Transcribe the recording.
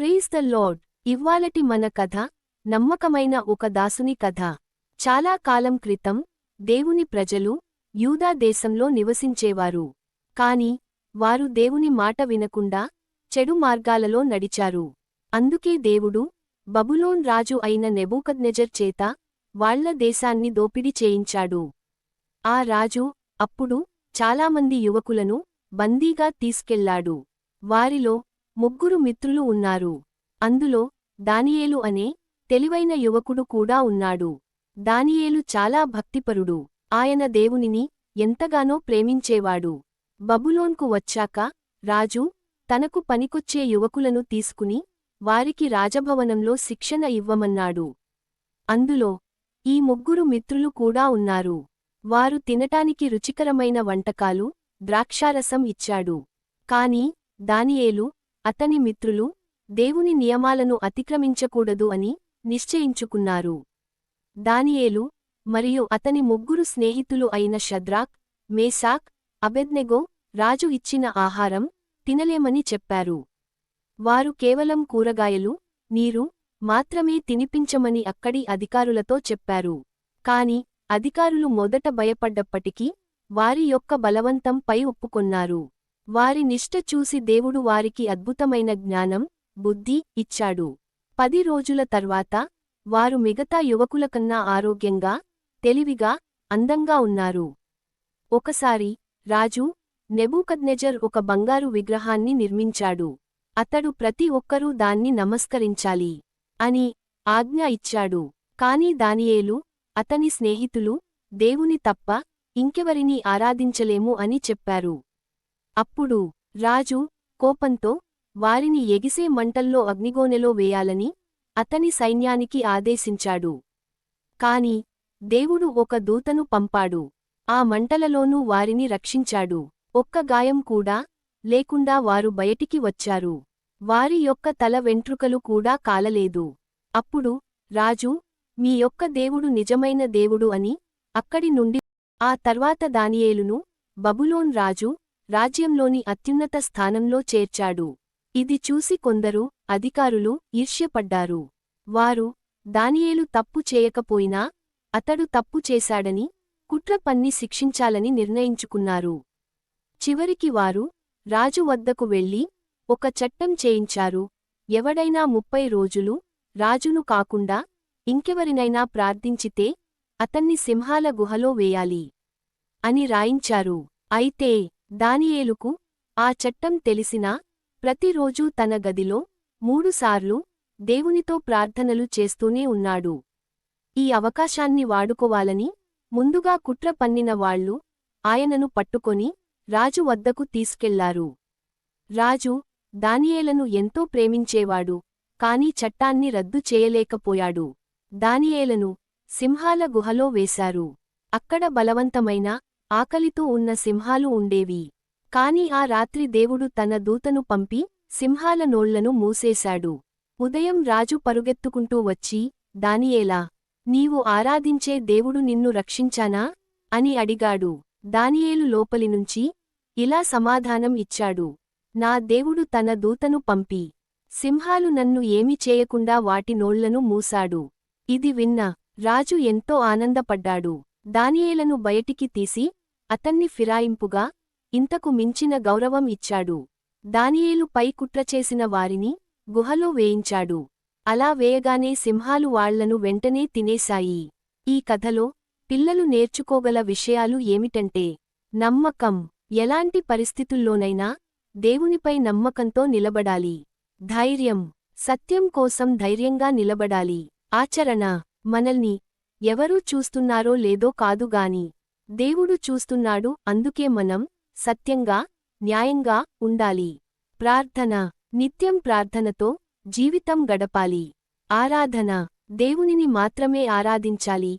ప్రీజ్ the lord ఇవ్వాలటి మన కథ నమ్మకమైన ఒక దాసుని కథ. చాలా కాలం క్రితం దేవుని ప్రజలు యూదా దేశంలో నివసించేవారు. కాని వారు దేవుని మాట వినకుండా చెడు మార్గాలలో నడిచారు. అందుకే దేవుడు బబులోన్ రాజు అయిన నెబూకద్నెజర్ చేత వాళ్ళ దేశాన్ని దోపిడి చేయించాడు. ఆ రాజు అప్పుడు చాలామంది యువకులను బందీగా తీసుకెళ్ళాడు. వారిలో ముగ్గురు మిత్రులు ఉన్నారు. అందులో దానియేలు అనే తెలివైన యువకుడు కూడా ఉన్నాడు. దానియేలు చాలా భక్తిపరుడు. ఆయన దేవునిని ఎంతగానో ప్రేమించేవాడు. బబులోన్కు వచ్చాక రాజు తనకు పనికొచ్చే యువకులను తీసుకుని వారికి రాజభవనంలో శిక్షణ ఇవ్వమన్నాడు. అందులో ఈ ముగ్గురు మిత్రులు కూడా ఉన్నారు. వారు తినటానికి రుచికరమైన వంటకాలు ద్రాక్షారసం ఇచ్చాడు. కాని దానియేలు అతని మిత్రులు దేవుని నియమాలను అతిక్రమించకూడదు అని నిశ్చయించుకున్నారు. దానియేలు మరియు అతని ముగ్గురు స్నేహితులు అయిన షద్రాక్ మేసాక్ అబెద్నెగో రాజు ఇచ్చిన ఆహారం తినలేమని చెప్పారు. వారు కేవలం కూరగాయలు నీరు మాత్రమే తినిపించమని అక్కడి అధికారులతో చెప్పారు. కాని అధికారులు మొదట భయపడ్డప్పటికీ వారి యొక్క బలవంతంపై ఒప్పుకొన్నారు. వారి నిష్ట చూసి దేవుడు వారికి అద్భుతమైన జ్ఞానం బుద్ధి ఇచ్చాడు. పది రోజుల తర్వాత వారు మిగతా యువకులకన్నా ఆరోగ్యంగా తెలివిగా అందంగా ఉన్నారు. ఒకసారి రాజు నెబూకద్నెజర్ ఒక బంగారు విగ్రహాన్ని నిర్మించాడు. అతడు ప్రతి ఒక్కరూ దాన్ని నమస్కరించాలి అని ఆజ్ఞ ఇచ్చాడు. కాని దానియేలు అతని స్నేహితులు దేవుని తప్ప ఇంకెవరినీ ఆరాధించలేము అని చెప్పారు. అప్పుడు రాజు కోపంతో వారిని ఎగిసే మంటల్లో అగ్నిగోనెలో వేయాలని అతని సైన్యానికి ఆదేశించాడు. కాని దేవుడు ఒక దూతను పంపాడు. ఆ మంటలలోనూ వారిని రక్షించాడు. ఒక్క గాయం కూడా లేకుండా వారు బయటికి వచ్చారు. వారి యొక్క తల వెంట్రుకలు కూడా కాలలేదు. అప్పుడు రాజు మీ యొక్క దేవుడు నిజమైన దేవుడు అని అక్కడి నుండి ఆ తర్వాత దానియేలును బబులోన్ రాజు రాజ్యంలోని అత్యున్నత స్థానంలో చేర్చాడు. ఇది చూసి కొందరు అధికారులు ఈర్ష్యపడ్డారు. వారు దానియేలు తప్పు చేయకపోయినా అతడు తప్పు చేశాడని కుట్ర పన్ని శిక్షించాలని నిర్ణయించుకున్నారు. చివరికి వారు రాజు వద్దకు వెళ్ళి ఒక చట్టం చేయించారు. ఎవడైనా ముప్పై రోజులు రాజును కాకుండా ఇంకెవరినైనా ప్రార్థించితే అతన్ని సింహాల గుహలో వేయాలి అని రాయించారు. అయితే దానియేలుకు ఆ చట్టం తెలిసినా ప్రతిరోజూ తన గదిలో మూడుసార్లు దేవునితో ప్రార్థనలు చేస్తూనే ఉన్నాడు. ఈ అవకాశాన్ని వాడుకోవాలని ముందుగా కుట్ర పన్నిన వాళ్ళు ఆయనను పట్టుకొని రాజు వద్దకు తీసుకెళ్ళారు. రాజు దానియేలను ఎంతో ప్రేమించేవాడు కాని చట్టాన్ని రద్దు చేయలేకపోయాడు. దానియేలను సింహాల గుహలో వేశారు. అక్కడ బలవంతమైన ఆకలితో ఉన్న సింహాలు ఉండేవి. కాని ఆ రాత్రి దేవుడు తన దూతను పంపి సింహాల నోళ్ళను మూసేశాడు. ఉదయం రాజు పరుగెత్తుకుంటూ వచ్చి దానియేలా నీవు ఆరాధించే దేవుడు నిన్ను రక్షించానా? అని అడిగాడు. దానియేలు లోపలినుంచి ఇలా సమాధానం ఇచ్చాడు. నా దేవుడు తన దూతను పంపి సింహాలు నన్ను ఏమి చేయకుండా వాటి నోళ్ళను మూసాడు ఇది విన్న రాజు ఎంతో ఆనందపడ్డాడు. దానియేలను బయటికి తీసి అతన్ని ఫిరాయింపుగా ఇంతకు మించిన గౌరవం ఇచ్చాడు. దానియేలు పై కుట్రచేసిన వారిని గుహలో వేయించాడు. అలా వేయగానే సింహాలు వాళ్ళను వెంటనే తినేశాయి. ఈ కథలో పిల్లలు నేర్చుకోగల విషయాలు ఏమిటంటే నమ్మకం ఎలాంటి పరిస్థితుల్లోనైనా దేవునిపై నమ్మకంతో నిలబడాలి. ధైర్యం సత్యం కోసం ధైర్యంగా నిలబడాలి. ఆచరణ మనల్ని ఎవరూ చూస్తున్నారో లేదో కాదుగాని దేవుడు చూస్తున్నాడు అందుకే మనం సత్యంగా న్యాయంగా ఉండాలి. ప్రార్థన. నిత్యం ప్రార్థనతో జీవితం గడపాలి. ఆరాధన. దేవునిని మాత్రమే ఆరాధించాలి.